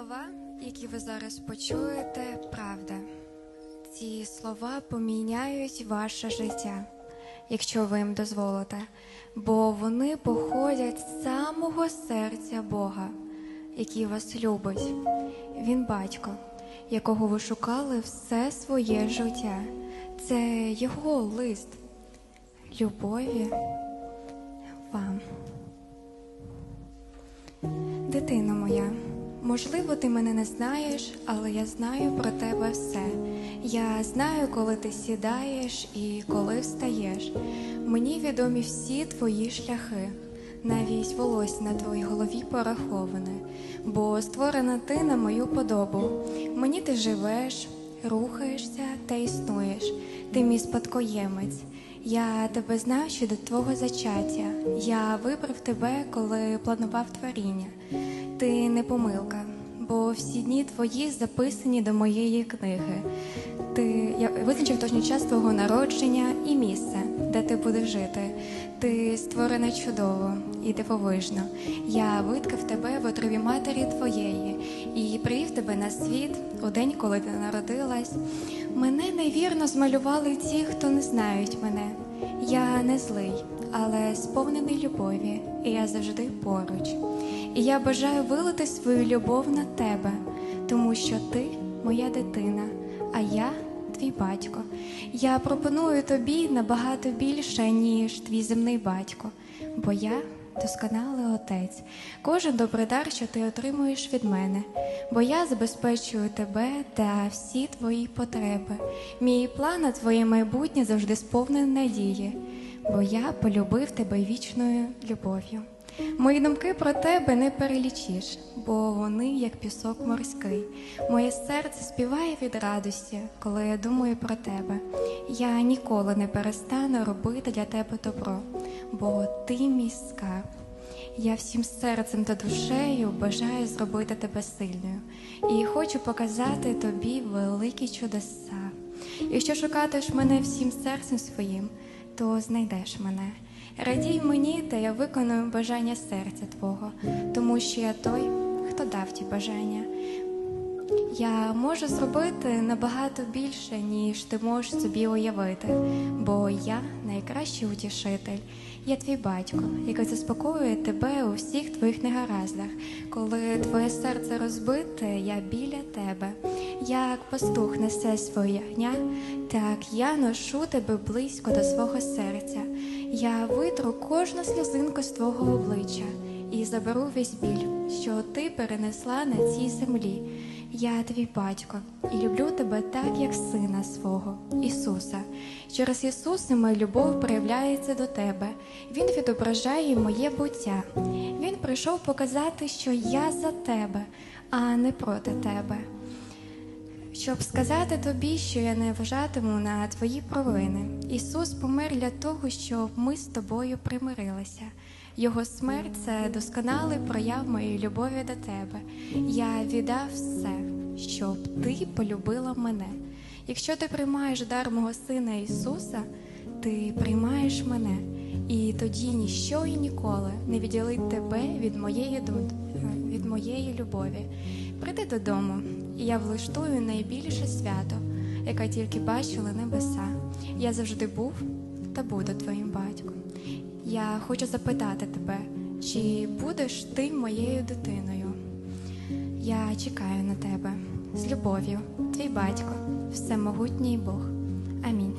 слова, які ви зараз почуєте, правда. Ці слова поміняють ваше життя, якщо ви їм дозволите, бо вони походять з самого серця Бога, який вас любить. Він батько, якого ви шукали все своє життя. Це його лист любові вам. Дитино моя, можливо, ти мене не знаєш, але я знаю про тебе все. Я знаю, коли ти сідаєш і коли встаєш. Мені відомі всі твої шляхи, навіть волосся на твоїй голові пораховане, бо створена ти на мою подобу. Мені ти живеш, рухаєшся та існуєш. Ти мій спадкоємець. Я тебе знав ще до твого зачаття. Я вибрав тебе, коли планував творіння. Ти не помилка, бо всі дні твої записані до моєї книги. Ти я визначив точний час твого народження і місце, де ти будеш жити. Ти створена чудово і дивовижно. Я виткав тебе в отрові матері твоєї і привів тебе на світ у день, коли ти народилась. Мене невірно змалювали ті, хто не знають мене. Я не злий, але сповнений любові, і я завжди поруч. І я бажаю вилити свою любов на тебе, тому що ти моя дитина, а я твій батько. Я пропоную тобі набагато більше, ніж твій земний батько, бо я досконалий отець, кожен добрий дар, що ти отримуєш від мене, бо я забезпечую тебе та всі твої потреби. Мій план на твоє майбутнє завжди сповнений надії, бо я полюбив тебе вічною любов'ю. Мої думки про тебе не перелічиш, бо вони як пісок морський. Моє серце співає від радості, коли я думаю про тебе. Я ніколи не перестану робити для тебе добро, бо ти мій скарб. Я всім серцем та душею бажаю зробити тебе сильною і хочу показати тобі великі чудеса. Якщо шукатиш мене всім серцем своїм, то знайдеш мене. Радій мені, та я виконую бажання серця Твого, тому що я той, хто дав ті бажання. Я можу зробити набагато більше, ніж ти можеш собі уявити, бо я найкращий утішитель. Я твій батько, який заспокоює тебе у всіх твоїх негараздах. Коли твоє серце розбите, я біля тебе. Як пастух несе своє ягня, так я ношу тебе близько до свого серця. Я витру кожну сльозинку з твого обличчя і заберу весь біль, що ти перенесла на цій землі. Я твій батько і люблю тебе так, як сина свого, Ісуса. Через Ісуса моя любов проявляється до тебе. Він відображає моє буття. Він прийшов показати, що я за тебе, а не проти тебе. Щоб сказати тобі, що я не вважатиму на твої провини. Ісус помер для того, щоб ми з тобою примирилися. Його смерть це досконалий прояв моєї любові до тебе. Я віддав все, щоб ти полюбила мене. Якщо ти приймаєш дар мого Сина Ісуса, ти приймаєш мене, і тоді ніщо і ніколи не відділить тебе від моєї від моєї любові. Прийди додому, і я влаштую найбільше свято, яке тільки бачили небеса. Я завжди був та буду твоїм батьком. Я хочу запитати тебе, чи будеш ти моєю дитиною? Я чекаю на тебе з любов'ю, твій батько, всемогутній Бог. Амінь.